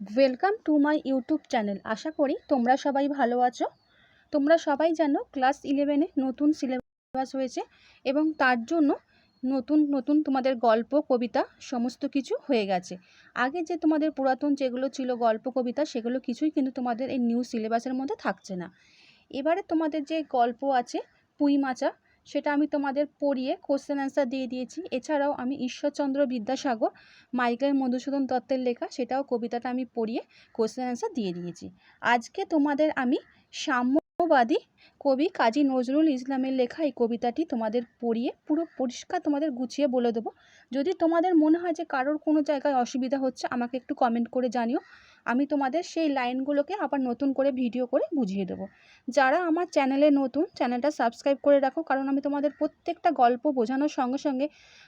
Welcome to my YouTube channel আশা করি তোমরা সবাই ভালো আছো। তোমরা সবাই জানো ক্লাস ইলেভেনে নতুন সিলেবাস হয়েছে এবং তার জন্য নতুন নতুন তোমাদের গল্প, কবিতা সমস্ত কিছু হয়ে গেছে। আগে যে তোমাদের পুরাতন যেগুলো ছিল গল্প, কবিতা সেগুলো কিছুই কিন্তু তোমাদের এই নিউ সিলেবাসের মধ্যে থাকছে না। এবারে তোমাদের যে গল্প আছে, পুঁই মাচা সেটা আমি তোমাদের পড়িয়ে কোশ্চেন অ্যান্সার দিয়ে দিয়েছি। এছাড়াও আমি ঈশ্বরচন্দ্র বিদ্যাসাগর, মাইকেল মধুসূদন দত্তের লেখা, সেটাও কবিতাটা আমি পড়িয়ে কোশ্চেন অ্যান্সার দিয়ে দিয়েছি। আজকে তোমাদের আমি সাম্যবাদী কবি কাজী নজরুল ইসলামের লেখা এই কবিতাটি তোমাদের পড়িয়ে পুরো পরিষ্কার তোমাদের গুছিয়ে বলে দেবো। যদি তোমাদের মনে হয় যে কারোর কোনো জায়গায় অসুবিধা হচ্ছে, আমাকে একটু কমেন্ট করে জানিও। আমি তোমাদের সেই লাইনগুলোকে আবার নতুন করে ভিডিও করে বুঝিয়ে দেবো। যারা আমার চ্যানেলে নতুন, চ্যানেলটা সাবস্ক্রাইব করে রাখো, কারণ আমি তোমাদের প্রত্যেকটা গল্প বোঝানোর সঙ্গে সঙ্গে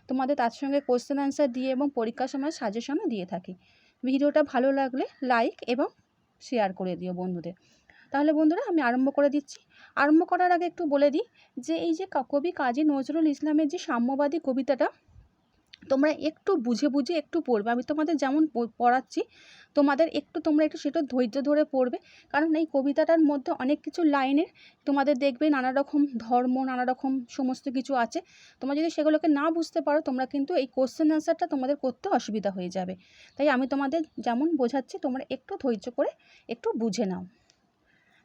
তোমাদের তার সঙ্গে কোশ্চেন অ্যান্সার দিয়ে এবং পরীক্ষার সময় সাজেশনও দিয়ে থাকি। ভিডিওটা ভালো লাগলে লাইক এবং শেয়ার করে দিও বন্ধুদের। তাহলে বন্ধুরা আমি আরম্ভ করে দিচ্ছি। আরম্ভ করার আগে একটু বলে দিই যে এই যে কবি কাজী নজরুল ইসলামের যে সাম্যবাদী কবিতাটা তোমরা একটু বুঝে বুঝে একটু পড়বে। আমি তোমাদের যেমন পড়াচ্ছি, তোমাদের একটু তোমরা একটু সেটা ধৈর্য ধরে পড়বে। কারণ এই কবিতাটার মধ্যে অনেক কিছু লাইনের তোমাদের দেখবে, নানা রকম ধর্ম, নানা রকম সমস্ত কিছু আছে। তোমরা যদি সেগুলোকে না বুঝতে পারো, তোমরা কিন্তু এই কোশ্চেন অ্যান্সারটা তোমাদের করতে অসুবিধা হয়ে যাবে। তাই আমি তোমাদের যেমন বোঝাচ্ছি, তোমরা একটু ধৈর্য করে একটু বুঝে নাও।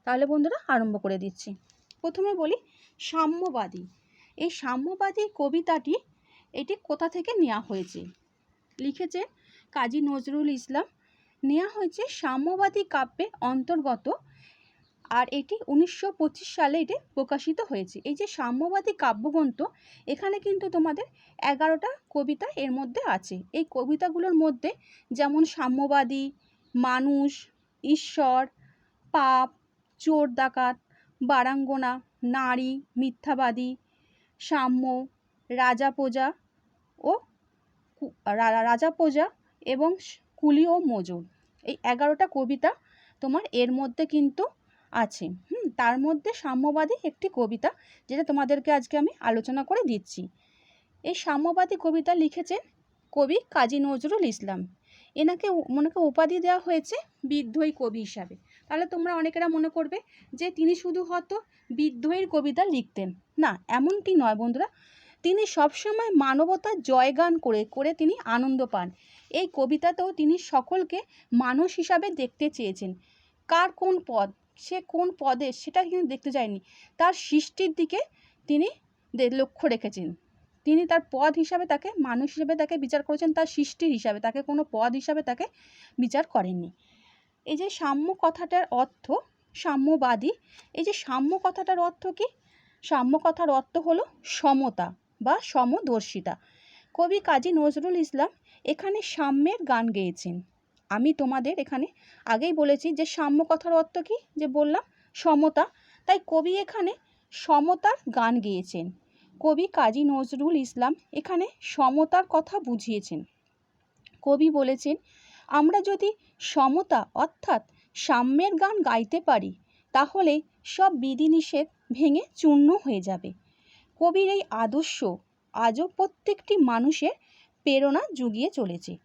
তাহলে বন্ধুরা, আরম্ভ করে দিচ্ছি। প্রথমে বলি, সাম্যবাদী। এই সাম্যবাদী কবিতাটি এটি কোথা থেকে নেওয়া হয়েছে? লিখেছে কাজী নজরুল ইসলাম। নেওয়া হয়েছে সাম্যবাদী কাব্যে অন্তর্গত আর এটি উনিশশো পঁচিশ সালে এটি প্রকাশিত হয়েছে। এই যে সাম্যবাদী কাব্যগ্রন্থ, এখানে কিন্তু তোমাদের এগারোটা কবিতা এর মধ্যে আছে। এই কবিতাগুলোর মধ্যে যেমন সাম্যবাদী, মানুষ, ঈশ্বর, পাপ, চোর ডাকাত, বারাঙ্গনা, নারী, মিথ্যাবাদী, সাম্য রাজা প্রজা ও কু- রা- রা- রাজা প্রজা এবং কুলি ও মজুর। এই এগারোটা কবিতা তোমার এর মধ্যে কিন্তু আছে। হুম, তার মধ্যে সাম্যবাদী একটি কবিতা যেটা তোমাদেরকে আজকে আমি আলোচনা করে দিচ্ছি। এই সাম্যবাদী কবিতা লিখেছেন কবি কাজী নজরুল ইসলাম। এনাকে মনেকে উপাধি দেওয়া হয়েছে বিদ্রোহী কবি হিসাবে। তাহলে তোমরা অনেকেরা মনে করবে যে তিনি শুধু হয়তো বিদ্রোহীর কবিতা লিখতেন। না, এমনটি নয় বন্ধুরা। তিনি সবসময় মানবতার জয়গান করে করে তিনি আনন্দ পান। এই কবিতাতেও তিনি সকলকে মানুষ হিসাবে দেখতে চেয়েছেন। কার কোন পদ? সে কোন পদে? সেটা কিন্তু দেখতে চায়নি তার সৃষ্টির দিকে তিনি লক্ষ্য রেখেছেন। তিনি তার পদ হিসাবে তাকে, মানুষ হিসাবে তাকে বিচার করেছেন। তার সৃষ্টির হিসাবে তাকে, কোনো পদ হিসাবে তাকে বিচার করেননি। এই যে সাম্য কথাটার অর্থ, সাম্যবাদী, এই যে সাম্য কথাটার অর্থ কি? সাম্য কথার অর্থ হলো সমতা। বা সমদর্শিতা। কবি কাজী নজরুল ইসলাম এখানে সাম্যের গান গেয়েছেন। আমি তোমাদের এখানে আগেই বলেছি যে সাম্য কথার অর্থ কি? যে বললাম, সমতা। তাই কবি এখানে সমতার গান গেয়েছেন। কবি কাজী নজরুল ইসলাম এখানে সমতার কথা বুঝিয়েছেন। কবি বলেছেন, আমরা যদি সমতা অর্থাৎ সাম্যের গান গাইতে পারি, তাহলে সব বিধিনিষেধ ভেঙে চূর্ণ হয়ে যাবে। কবির এই আদর্শ আজও প্রত্যেকটি মানুষের প্রেরণা জুগিয়ে চলেছে।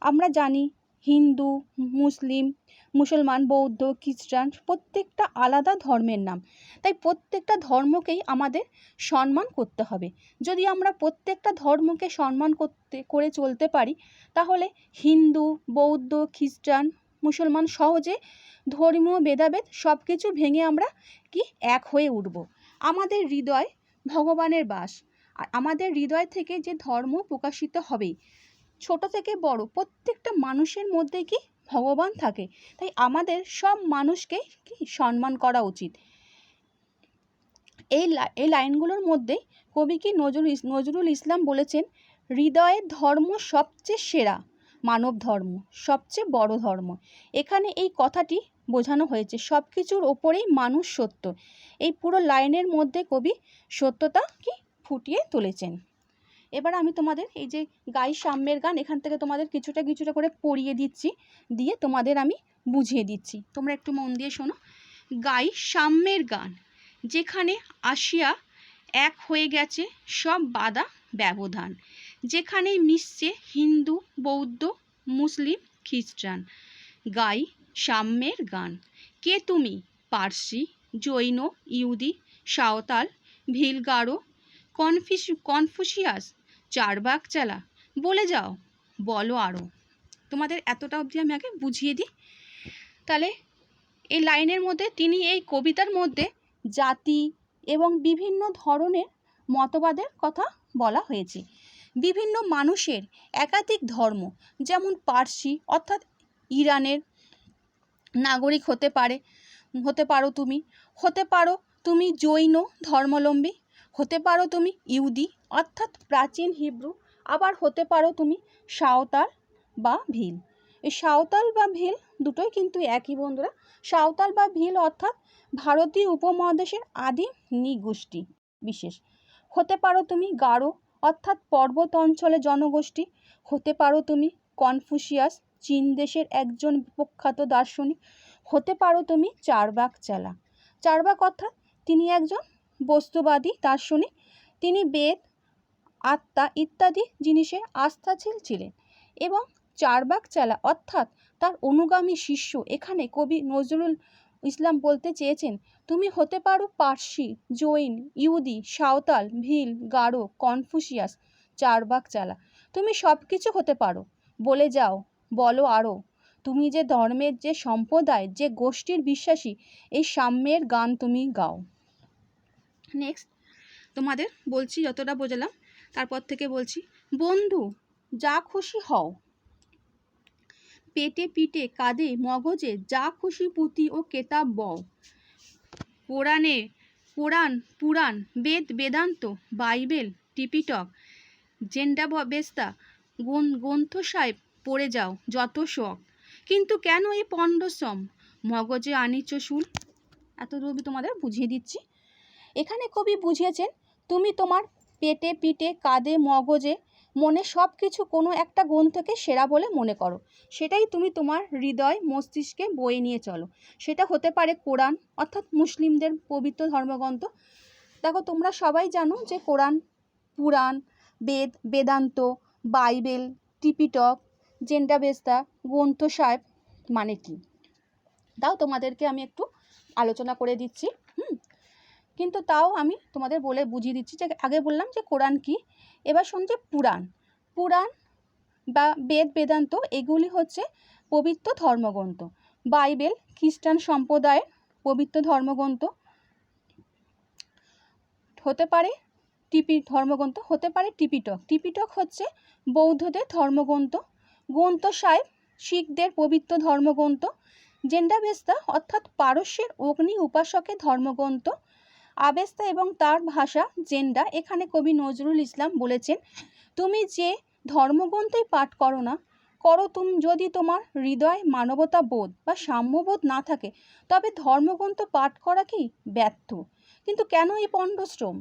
আমরা জানি হিন্দু, মুসলিম, মুসলমান, বৌদ্ধ, খ্রিস্টান প্রত্যেকটা আলাদা ধর্মের নাম। তাই প্রত্যেকটা ধর্মকেই আমাদের সম্মান করতে হবে। যদি আমরা প্রত্যেকটা ধর্মকে সম্মান করতে, করে চলতে পারি, তাহলে হিন্দু, বৌদ্ধ, খ্রিস্টান, মুসলমান সহজে ধর্মীয় ভেদাভেদ সব কিছু ভেঙে আমরা কি এক হয়ে উঠব? আমাদের হৃদয় ভগবানের বাস। আর আমাদের হৃদয় থেকে যে ধর্ম প্রকাশিত হবেই ছোট থেকে বড় প্রত্যেকটা মানুষের মধ্যে কি ভগবান থাকে? তাই আমাদের সব মানুষকে কি সম্মান করা উচিত। এই এই লাইনগুলোর মধ্যে কবি কি নজরুল নজরুল ইসলাম বলেছেন হৃদয়ের ধর্ম সবচেয়ে সেরা মানব ধর্ম, সবচেয়ে বড় ধর্ম। এখানে এই কথাটি বোঝানো হয়েছে। সব কিছুর ওপরেই মানুষ সত্য। এই পুরো লাইনের মধ্যে কবি সত্যতা কি ফুটিয়ে তুলেছেন। এবার আমি তোমাদের এই যে গাই সাম্যের গান, এখান থেকে তোমাদের কিছুটা কিছুটা করে পড়িয়ে দিচ্ছি, দিয়ে তোমাদের আমি বুঝিয়ে দিচ্ছি। তোমরা একটু মন দিয়ে শোনো। গাই সাম্যের গান, যেখানে আসিয়া এক হয়ে গেছে সব বাধা ব্যবধান। যেখানে মিশছে হিন্দু, বৌদ্ধ, মুসলিম, খ্রিস্টান। গাই সাম্যের গান। কে তুমি? পার্সি, জৈন, ইহুদি, সাঁওতাল ভিল গারো কনফিস, কনফুসিয়াস চারবাক চালা, বলে যাও, বলো আরও তোমাদের এতটা অবধি আমি আগে বুঝিয়ে দিই। তাহলে এই লাইনের মধ্যে তিনি এই কবিতার মধ্যে জাতি এবং বিভিন্ন ধরনের মতবাদের কথা বলা হয়েছে। বিভিন্ন মানুষের একাধিক ধর্ম, যেমন পার্সি অর্থাৎ ইরানের নাগরিক হতে পারে, হতে পারো তুমি। হতে পারো তুমি জৈন, ধর্মাবলম্বী, হতে পারো তুমি ইহুদি, অর্থাৎ প্রাচীন হিব্রু, আবার হতে পারো তুমি সাঁওতাল বা ভিল। এই সাঁওতাল বা ভিল দুটোই কিন্তু একই বন্ধুরা। সাঁওতাল বা ভিল অর্থাৎ ভারতীয় উপমহাদেশের আদি নৃগোষ্ঠী বিশেষ। হতে পারো তুমি গারো, অর্থাৎ পর্বত অঞ্চলে জনগোষ্ঠী। হতে পারো তুমি কনফুসিয়াস চীন দেশের একজন প্রখ্যাত দার্শনিক। হতে পারো তুমি চারবাক চালা। চারবাক অর্থাৎ তিনি একজন বস্তুবাদী দার্শনিক। তিনি বেদ, আত্মা ইত্যাদি জিনিসের আস্থাশীল ছিলেন এবং চারবাক চালা অর্থাৎ তার অনুগামী শিষ্য। এখানে কবি নজরুল ইসলাম বলতে চেয়েছেন, তুমি হতে পারো পার্সি, জৈন, ইহুদি, সাঁওতাল, ভিল, গারো, কনফুসিয়াস, চারবাক চালা। তুমি সব কিছু হতে পারো। বলে যাও। বলো আরও। তুমি যে ধর্মের যে সম্প্রদায়, যে গোষ্ঠীর বিশ্বাসী, এই সাম্যের গান তুমি গাও। নেক্সট তোমাদের বলছি যতটা বোঝালাম, তারপর থেকে বলছি, বন্ধু, যা খুশি হও। পেটে পিঠে কাঁধে মগজে যা খুশি পুঁতি ও কেতাব বও। পুরাণে Puran Puran, Veda, Vedanta, Bible Tipitaka Zend Avesta Granth Sahib পড়ে যাও, যত শখ। কিন্তু কেন এই পণ্ডশ্রম? মগজে আনিচ শুল। এত রবি তোমাদের বুঝিয়ে দিচ্ছি। এখানে কবি বুঝিয়েছেন, তুমি তোমার পেটে পিঠে কাঁধে মগজে মনে সব কিছু কোনো একটা গ্রন্থকে সেরা বলে মনে করো। সেটাই তুমি তোমার হৃদয় মস্তিষ্কে বয়ে নিয়ে চলো। সেটা হতে পারে কোরআন, অর্থাৎ মুসলিমদের পবিত্র ধর্মগ্রন্থ। দেখো, তোমরা সবাই জানো যে কোরআন, পুরাণ, বেদ, বেদান্ত, বাইবেল টিপিটক জেন্ডাবেস্তা গ্রন্থ সাহেব মানে কি? তাও তোমাদেরকে আমি একটু আলোচনা করে দিচ্ছি, হুম? কিন্তু তাও আমি তোমাদের বলে বুঝিয়ে দিচ্ছি যে আগে বললাম যে কোরআন কি, এবার শুনছে পুরাণ। পুরাণ বা বেদ বেদান্ত এগুলি হচ্ছে পবিত্র ধর্মগ্রন্থ। বাইবেল, খ্রিস্টান সম্প্রদায়ের পবিত্র ধর্মগ্রন্থ হতে পারে টিপি, ধর্মগ্রন্থ হতে পারে টিপিটক। টিপিটক হচ্ছে বৌদ্ধদের ধর্মগ্রন্থ গ্রন্থ সাহেব শিখদের পবিত্র ধর্মগ্রন্থ। জেন্ডাবেস্তা অর্থাৎ পারস্যের অগ্নি উপাসকের ধর্মগ্রন্থ। আবেস্তা এবং তার ভাষা জেন্ডা, এখানে কবি নজরুল ইসলাম বলেছেন, তুমি যে ধর্মগ্রন্থই পাঠ করো না, করো তুমি যদি তোমার হৃদয় মানবতা বোধ বা সাম্যবোধ না থাকে, তবে ধর্মগ্রন্থ পাঠ করা কি ব্যর্থ? কিন্তু কেন এই পণ্ডশ্রম?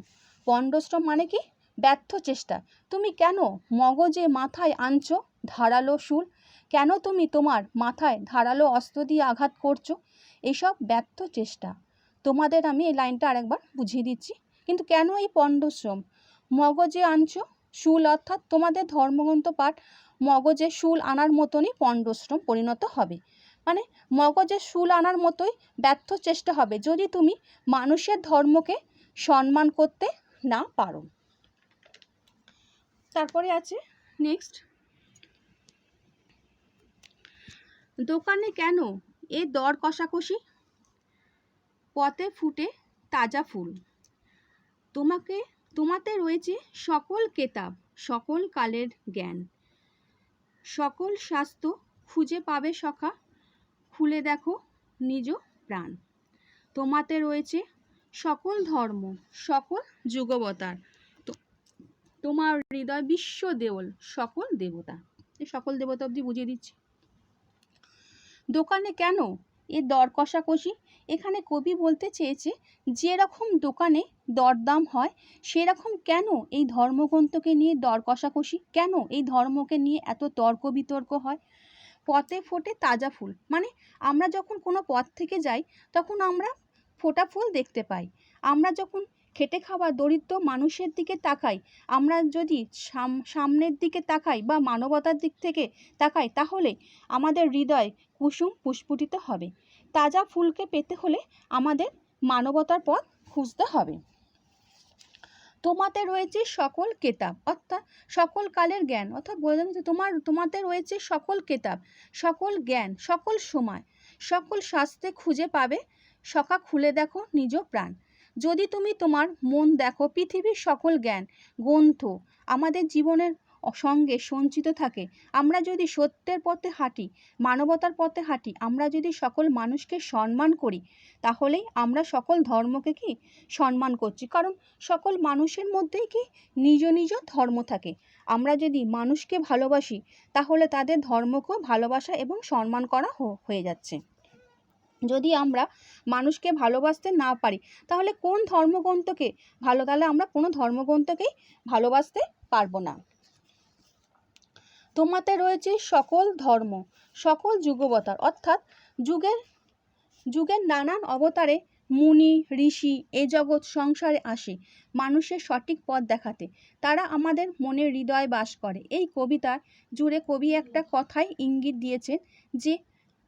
পণ্ডশ্রম মানে কি? ব্যর্থ চেষ্টা। তুমি কেন মগজে মাথায় আনছো ধারালো শুল? কেন তুমি তোমার মাথায় ধারালো অস্ত্র দিয়ে আঘাত করছ? এসব ব্যর্থ চেষ্টা। তোমাদের আমি এই লাইনটা আরেকবার বুঝিয়ে দিচ্ছি। কিন্তু কেন এই পণ্ডশ্রম? মগজে আনছো শুল অর্থাৎ তোমাদের ধর্মগ্রন্থ পাঠ মগজে শুল আনার মতনই পণ্ডশ্রম পরিণত হবে। মানে মগজে শুল আনার মতোই ব্যর্থ চেষ্টা হবে। যদি তুমি মানুষের ধর্মকে সম্মান করতে না পারো। তারপরে আছে নেক্সট দোকানে কেন এ দর কষাকষি? পথে ফুটে তাজা ফুল। তোমাকে, তোমাতে রয়েছে সকল কেতাব, সকল কালের জ্ঞান। সকল স্বাস্থ্য খুঁজে পাবে সখা, খুলে দেখো নিজ প্রাণ। তোমাতে রয়েছে সকল ধর্ম, সকল যুগবতার। তোমার হৃদয় বিশ্ব দেওল সকল দেবতা। এই সকল দেবতা অবধি বুঝিয়ে দিচ্ছি। দোকানে কেন? এ দর কষাকষি। এখানে কবি বলতে চেয়েছে, যেরকম দোকানে দরদাম হয়, সেরকম কেন এই ধর্মগ্রন্থকে নিয়ে দর কষাকষি? কেন এই ধর্মকে নিয়ে এত তর্ক বিতর্ক হয়? পথে ফোটে তাজা ফুল। মানে আমরা যখন কোনো পথ থেকে যাই, তখন আমরা ফোটা ফুল দেখতে পাই। আমরা যখন খেটে খাওয়া দরিদ্র মানুষের দিকে তাকাই। আমরা যদি সাম- সামনের দিকে তাকাই বা মানবতার দিক থেকে তাকাই, তাহলে আমাদের হৃদয় কুসুম পুষ্পুটিত হবে। তাজা ফুলকে পেতে হলে আমাদের মানবতার পথ খুঁজতে হবে। তোমাতে রয়েছে সকল কেতাব, অর্থাৎ সকল কালের জ্ঞান। অর্থাৎ যে তোমার, তোমাতে রয়েছে সকল কেতাব, সকল জ্ঞান, সকল সময়, সকল শাস্ত্রে খুঁজে পাবে, সখা খুলে দেখো নিজ প্রাণ। যদি তুমি তোমার মন দেখো, পৃথিবীর সকল জ্ঞান, গ্রন্থ আমাদের জীবনের সঙ্গে সঞ্চিত থাকে। আমরা যদি সত্যের পথে হাঁটি, মানবতার পথে হাঁটি, আমরা যদি সকল মানুষকে সম্মান করি, তাহলেই আমরা সকল ধর্মকে কি সম্মান করছি। কারণ সকল মানুষের মধ্যেই কি নিজ নিজ ধর্ম থাকে। আমরা যদি মানুষকে ভালোবাসি, তাহলে তাদের ধর্মকেও ভালোবাসা এবং সম্মান করা হয়ে যাচ্ছে। যদি আমরা মানুষকে ভালোবাসতে না পারি, তাহলে কোন ধর্মগ্রন্থকে ভালো, তাহলে আমরা কোনো ধর্মগ্রন্থকেই ভালোবাসতে পারব না। তোমাতে রয়েছে সকল ধর্ম, সকল যুগবতার, অর্থাৎ যুগের যুগের নানান অবতারে মুনি, ঋষি এ জগৎ সংসারে আসে মানুষের সঠিক পথ দেখাতে। তারা আমাদের মনের হৃদয় বাস করে। এই কবিতার জুড়ে কবি একটা কথাই ইঙ্গিত দিয়েছেন যে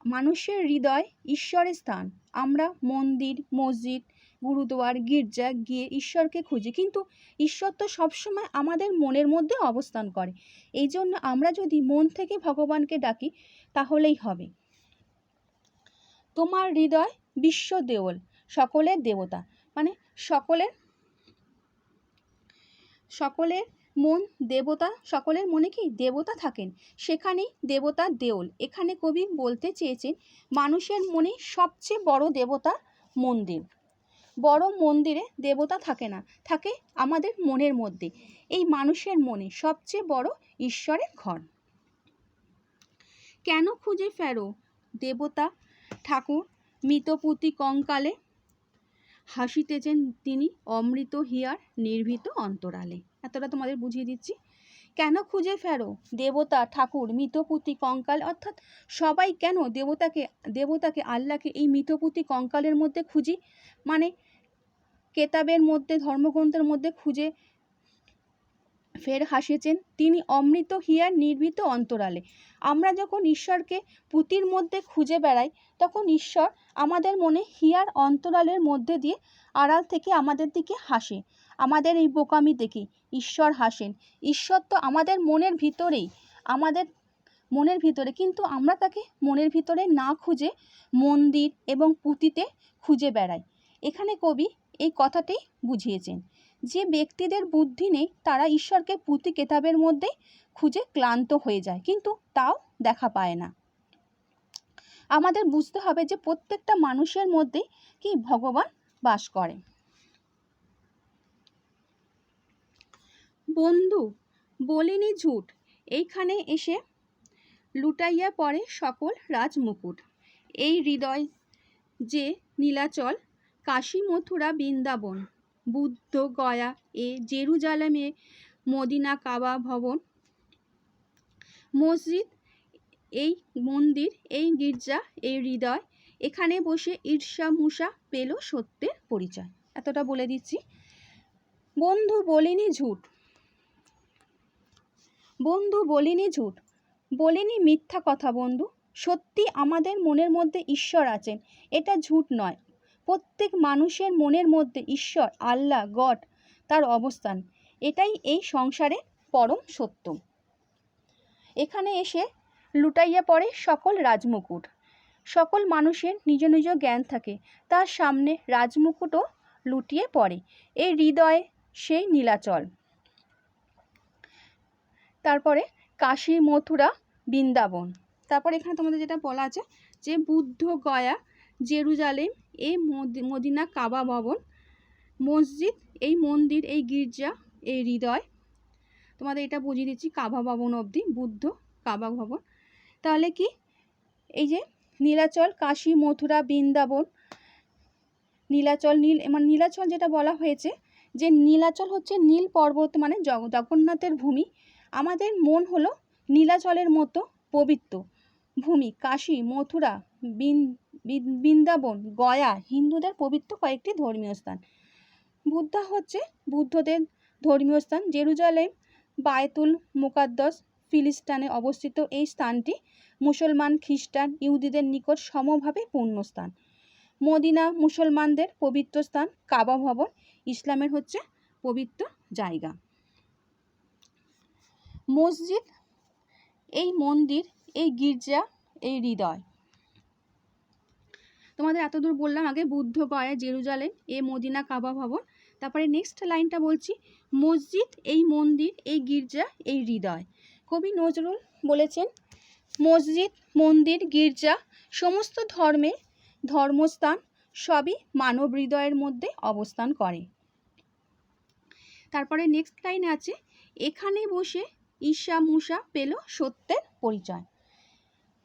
মানুষের হৃদয় ঈশ্বরের স্থান। আমরা মন্দির, মসজিদ, গুরুদুয়ার, গির্জা গিয়ে ঈশ্বরকে খুঁজি। কিন্তু ঈশ্বর তো সবসময় আমাদের মনের মধ্যে অবস্থান করে। এই জন্য আমরা যদি মন থেকে ভগবানকে ডাকি, তাহলেই হবে। তোমার হৃদয় বিশ্ব দেওল সকলের দেবতা। মানে সকলের সকলের মন, দেবতা, সকলের মনে কি দেবতা থাকেন? সেখানেই দেবতার দেওল এখানে কবি বলতে চেয়েছেন, মানুষের মনে সবচেয়ে বড় দেবতা মন্দির। বড় মন্দিরে দেবতা থাকে না, থাকে আমাদের মনের মধ্যে। এই মানুষের মনে সবচেয়ে বড় ঈশ্বরের ঘর। কেন খুঁজে ফেরো দেবতা ঠাকুর? মৃতপুতি কঙ্কালে হাসিতেছেন তিনি অমৃত হিয়ার নির্ভীত অন্তরালে। এতটা তোমাদের বুঝিয়ে দিচ্ছি। কেন খুঁজে ফেরো? দেবতা, ঠাকুর মৃতপুতি কঙ্কাল, অর্থাৎ সবাই কেন দেবতাকে দেবতাকে, আল্লাহকে এই মৃতপুতি কঙ্কালের মধ্যে খুঁজি? মানে কেতাবের মধ্যে, ধর্মগ্রন্থের মধ্যে খুঁজে ফের হাসিয়েছেন তিনি অমৃত হিয়ার নির্ভীত অন্তরালে। আমরা যখন ঈশ্বরকে পুঁতির মধ্যে খুঁজে বেড়াই, তখন ঈশ্বর আমাদের মনে হিয়ার অন্তরালের মধ্যে দিয়ে আড়াল থেকে আমাদের দিকে হাসে। আমাদের এই বোকামি দেখে। ঈশ্বর হাসেন। ঈশ্বর তো আমাদের মনের ভিতরেই, আমাদের মনের ভিতরে, কিন্তু আমরা তাকে মনের ভিতরে না খুঁজে মন্দির এবং পুঁতিতে খুঁজে বেড়াই। এখানে কবি এই কথাটি বুঝিয়েছেন যে, ব্যক্তিদের বুদ্ধি নেই, তারা ঈশ্বরকে পুঁতি কেতাবের মধ্যে খুঁজে ক্লান্ত হয়ে যায়, কিন্তু তাও দেখা পায় না। আমাদের বুঝতে হবে যে, প্রত্যেকটা মানুষের মধ্যে কি ভগবান বাস করে। বন্ধু, বলিনি ঝুট। এইখানে এসে লুটাইয়া পড়ে সকল রাজমুকুট। এই হৃদয় যে নীলাচল কাশী মথুরা বৃন্দাবন, বুদ্ধ গয়া, এ জেরুজালেমে মদিনা কাবা ভবন, মসজিদ, এই মন্দির, এই গির্জা, এই হৃদয়, এখানে বসে ঈর্ষা মুষা পেল সত্যের পরিচয়। এতটা বলে দিচ্ছি। বন্ধু, বলিনি ঝুট। বন্ধু বলিনি ঝুট। বলিনি মিথ্যা কথা বন্ধু। সত্যি আমাদের মনের মধ্যে ঈশ্বর আছেন। এটা ঝুট নয়। প্রত্যেক মানুষের মনের মধ্যে ঈশ্বর, আল্লাহ, গড তার অবস্থান। এটাই এই সংসারে পরম সত্য। এখানে এসে লুটাইয়া পড়ে সকল রাজমুকুট। সকল মানুষের নিজ নিজ জ্ঞান থাকে। তার সামনে রাজমুকুটও লুটিয়ে পড়ে। এই হৃদয়ে সেই নীলাচল। তারপরে কাশী, মথুরা, বৃন্দাবন। তারপর এখানে তোমাদের যেটা বলা আছে যে বুদ্ধ গয়া, জেরুজালেম এই মদি- মদিনা কাবা ভবন, মসজিদ, এই মন্দির, এই গির্জা, এই হৃদয়। তোমাদের এটা বুঝিয়ে দিচ্ছি কাবা ভবন অবধি, বুদ্ধ কাবা ভবন। তাহলে কি? এই যে নীলাচল, কাশী, মথুরা, বৃন্দাবন, নীলাচল, নীল মানে নীলাচল যেটা বলা হয়েছে, যে নীলাচল হচ্ছে নীল পর্বত মানে জগ জগন্নাথের ভূমি। আমাদের মন হলো নীলাচলের মতো পবিত্র। ভূমি, কাশী, মথুরা, বৃন- বৃন- বৃন্দাবন, গয়া হিন্দুদের পবিত্র কয়েকটি ধর্মীয় স্থান। বুদ্ধা হচ্ছে বুদ্ধদের ধর্মীয় স্থান। জেরুজালেম, বায়তুল মুকাদ্দস, ফিলিস্তানে অবস্থিত এই স্থানটি মুসলমান, খ্রিস্টান, ইহুদিদের নিকট সমভাবে পুণ্যস্থান মদিনা মুসলমানদের পবিত্র স্থান। কাবা ভবন, ইসলামের হচ্ছে পবিত্র জায়গা। মসজিদ, এই মন্দির, এই গির্জা, এই হৃদয়। তোমাদের এতদূর বললাম আগে, বুদ্ধ গয়া জেরুজালেম, এ মদিনা কাবা ভবন। তারপরে নেক্সট লাইনটা বলছি, মসজিদ, এই মন্দির, এই গির্জা, এই হৃদয়। কবি নজরুল বলেছেন, মসজিদ, মন্দির, গির্জা, সমস্ত ধর্মে ধর্মস্থান সবই মানব হৃদয়ের মধ্যে অবস্থান করে। তারপরে নেক্সট লাইন আছে, এখানে বসে ঈশা মুসা পেল সত্যের পরিচয়।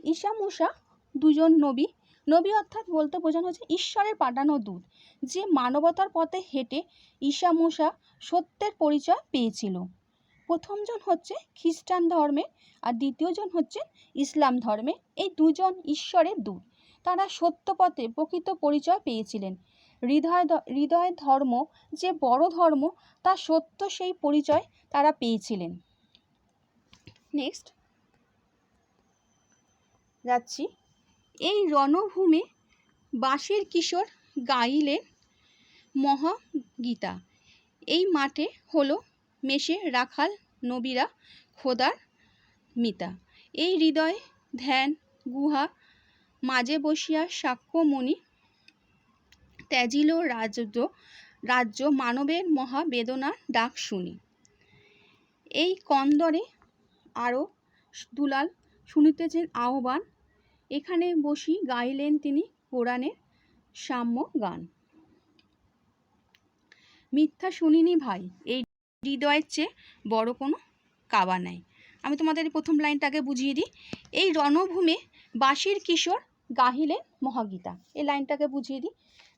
ঈশা মুসা দুজন নবী। নবী অর্থাৎ বলতে বোঝানো হচ্ছে ঈশ্বরের পাঠানো দূত, যে মানবতার পথে হেঁটে ঈশা মুসা সত্যের পরিচয় পেয়েছিল। প্রথমজন হচ্ছে খ্রিস্টান ধর্মে আর দ্বিতীয়জন হচ্ছে ইসলাম ধর্মে। এই দুজন ঈশ্বরের দূত। তারা সত্য পথে প্রকৃত পরিচয় পেয়েছিলেন। হৃদয় হৃদয় ধর্ম, যে বড় ধর্ম তা সত্য সেই পরিচয় তারা পেয়েছিলেন। নেক্সট যাচ্ছি। এই রণভূমে বাঁশের কিশোর গাইলেন মহাগীতা। এই মাঠে হলো মেশে রাখাল নবীরা খোদার মিতা। এই হৃদয় ধ্যান গুহা মাঝে বসিয়া সাক্ষ্যমণি ত্যাজিল রাজ্য রাজ্য মানবের মহাবেদনার ডাক শুনি। এই কন্দরে আরও দুলাল শুনিতেছেন আহ্বান। এখানে বসি গাইলেন তিনি কোরআনের সাম্য গান। মিথ্যা শুনিনি ভাই, এই হৃদয়ের চেয়ে বড় কোনো কাবা নাই। আমি তোমাদের প্রথম লাইনটাকে বুঝিয়ে দিই। এই রণভূমে বাঁশির কিশোর গাহিলেন মহাগীতা। এই লাইনটাকে বুঝিয়ে দিই।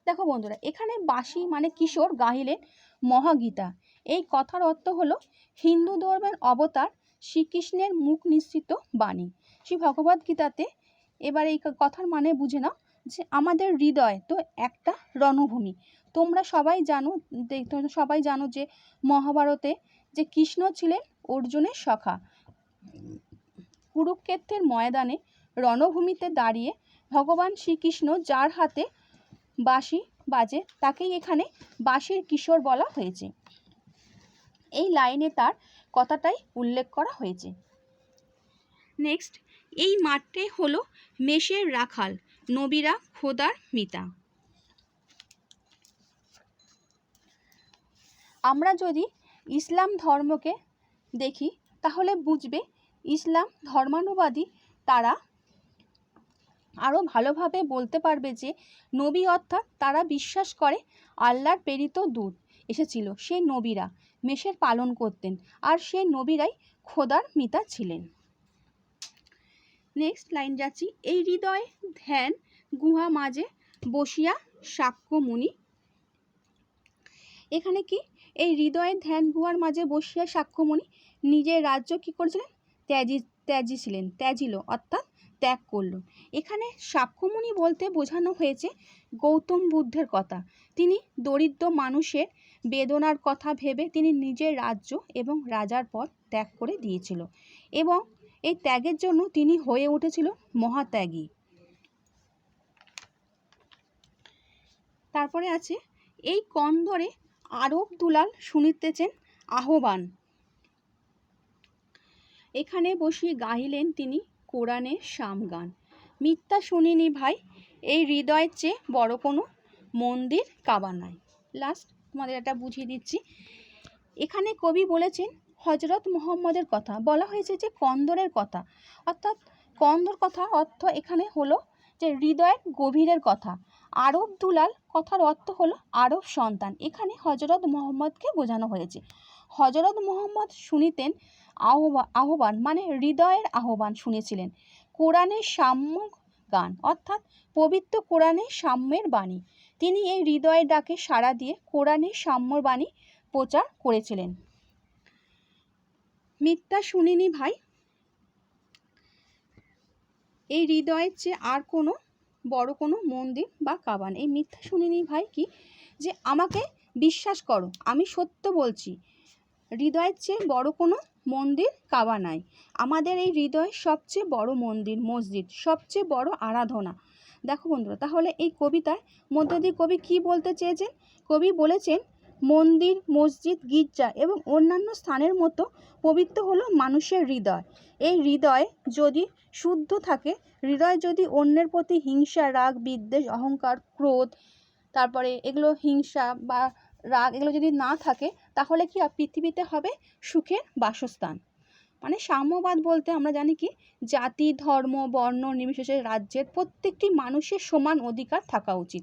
দেখো বন্ধুরা, এখানে বাঁশি মানে কিশোর গাহিলেন মহাগীতা। এই কথার অর্থ হলো হিন্দু ধর্মের অবতার শ্রীকৃষ্ণের মুখ নিশ্চিত বাণী। শ্রী ভগবদ্গীতাতে এবার এই কথার মানে বুঝে নাও যে আমাদের হৃদয় তো একটা রণভূমি। তোমরা সবাই জানো তোমরা সবাই জানো যে মহাভারতে যে কৃষ্ণ ছিলেন অর্জুনের সখা। কুরুক্ষেত্রের ময়দানে রণভূমিতে দাঁড়িয়ে ভগবান শ্রীকৃষ্ণ যার হাতে বাঁশি বাজে তাকেই এখানে বাঁশির কিশোর বলা হয়েছে। এই লাইনে তার কথাটাই উল্লেখ করা হয়েছে। নেক্সট এই মাঠে হলো মেষের রাখাল নবীরা খোদার মিতা আমরা যদি ইসলাম ধর্মকে দেখি তাহলে বুঝবে ইসলাম ধর্মানুবাদী তারা আরও ভালোভাবে বলতে পারবে যে নবী অর্থাৎ তারা বিশ্বাস করে আল্লাহর প্রেরিত দূত এসেছিল সেই নবীরা। মেষের পালন করতেন আর সেই নবীরাই খোদার মিতা ছিলেন। নেক্সট লাইন যাচ্ছি। এই হৃদয়ে, ধ্যান, গুহা মাঝে বসিয়া সাক্ষ্যমুনি এখানে কি? এই হৃদয়ে, ধ্যান, গুহার মাঝে বসিয়া সাক্ষ্যমণি নিজের রাজ্য কি করেছিলেন? ত্যাজি ত্যাজি ছিলেন, ত্যাজিল, অর্থাৎ ত্যাগ করল। এখানে সাক্ষ্যমণি বলতে বোঝানো হয়েছে গৌতম বুদ্ধের কথা। তিনি দরিদ্র মানুষের বেদনার কথা ভেবে তিনি নিজের রাজ্য এবং রাজার পদ ত্যাগ করে দিয়েছিল এবং এই ত্যাগের জন্য তিনি হয়ে উঠেছিল মহাত্যাগী। তারপরে আছে, এই কন্দরে আরব দুলাল শুনিতেছেন আহ্বান। এখানে বসিয়ে গাহিলেন তিনি কোরআনের গান মিথ্যা শুনিনি ভাই, এই হৃদয়ের চেয়ে বড় কোনো মন্দির কাবা নাই। লাস্ট তোমাদের এটা বুঝিয়ে দিচ্ছি। এখানে কবি বলেছেন হজরত মুহম্মদের কথা। বলা হয়েছে যে, কন্দরের কথা। অর্থাৎ কন্দর কথা অর্থ এখানে হলো যে, হৃদয়ের গভীরের কথা। আরব দুলাল কথার অর্থ হলো আরব সন্তান। এখানে হজরত মোহাম্মদকে বোঝানো হয়েছে। হজরত মোহাম্মদ শুনিতেন আহ্বা, আহ্বান মানে হৃদয়ের আহ্বান শুনেছিলেন। কোরআনের সাম্য গান অর্থাৎ পবিত্র কোরআনের সাম্যের বাণী। তিনি এই হৃদয়ের ডাকে সাড়া দিয়ে কোরআনের সাম্যর বাণী প্রচার করেছিলেন। মিথ্যা শুনিনি ভাই। এই হৃদয়ের চেয়ে আর কোনো বড় কোনো মন্দির বা কাবান। এই মিথ্যা শুনিনি ভাই কি? যে আমাকে বিশ্বাস করো, আমি সত্য বলছি। হৃদয়ের চেয়ে বড় কোনো মন্দির, কাবা নাই। আমাদের এই হৃদয় সবচেয়ে বড় মন্দির, মসজিদ, সবচেয়ে বড় আরাধনা। দেখো বন্ধুরা, তাহলে এই কবিতার মধ্যে দিয়ে কবি কী বলতে চেয়েছেন কবি বলেছেন, মন্দির, মসজিদ, গির্জা এবং অন্যান্য স্থানের মতো পবিত্র হলো মানুষের হৃদয় এই হৃদয় যদি শুদ্ধ থাকে, হৃদয় যদি অন্যের প্রতি হিংসা, রাগ, বিদ্বেষ, অহংকার, ক্রোধ, তারপরে এগুলো হিংসা বা রাগ এগুলো যদি না থাকে, তাহলে কি? পৃথিবীতে হবে সুখের বাসস্থান মানে সাম্যবাদ বলতে আমরা জানি কি? জাতি, ধর্ম, বর্ণ, নির্বিশেষে রাজ্যের প্রত্যেকটি মানুষের সমান অধিকার থাকা উচিত।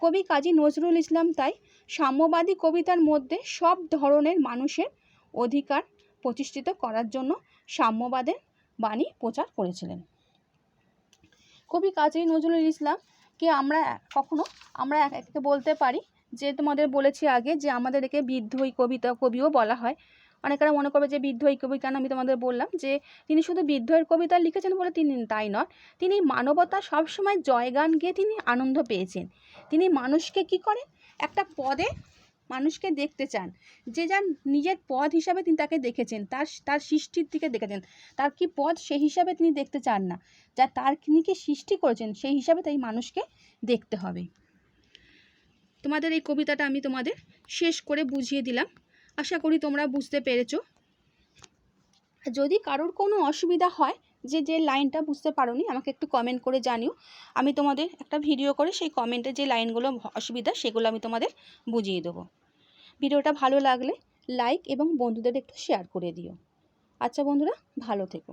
কবি কাজী নজরুল ইসলাম তাই সাম্যবাদী কবিতার মধ্যে সব ধরনের মানুষের অধিকার প্রতিষ্ঠিত করার জন্য সাম্যবাদের বাণী প্রচার করেছিলেন। কবি কাজী নজরুল ইসলামকে আমরা কখনো আমরা এক একে বলতে পারি? যে তোমাদের বলেছি আগে যে আমাদের একে বিদ্রোহী কবিতা কবিও বলা হয়। অনেকেরা মনে করবে যে বিদ্রোহী কবি কেন আমি তোমাদের বললাম যে তিনি শুধু বিদ্রোহের কবিতা লিখেছেন বলে তিনি তাই নয় তিনি মানবতা সবসময় জয়গান গেয়ে তিনি আনন্দ পেয়েছেন। তিনি মানুষকে কি করেন? একটা পদে মানুষকে দেখতে চান। যে যার নিজের পদ হিসাবে তিনি তাকে দেখেছেন, তার তার সৃষ্টির দিকে দেখেছেন। তার কি পদ সেই হিসাবে তিনি দেখতে চান না। যা তার তিনি কি সৃষ্টি করেছেন সেই হিসাবে তাই মানুষকে দেখতে হবে। তোমাদের এই কবিতাটা আমি তোমাদের শেষ করে বুঝিয়ে দিলাম। আশা করি তোমরা বুঝতে পেরেছ। যদি কারোর কোনো অসুবিধা হয় যে যে লাইনটা বুঝতে পারোনি, আমাকে একটু কমেন্ট করে জানিও। আমি তোমাদের একটা ভিডিও করে সেই কমেন্টে যে লাইনগুলো অসুবিধা, সেগুলো আমি তোমাদের বুঝিয়ে দেবো। ভিডিওটা ভালো লাগলে লাইক এবং বন্ধুদের একটু শেয়ার করে দিও। আচ্ছা বন্ধুরা, ভালো থেকো।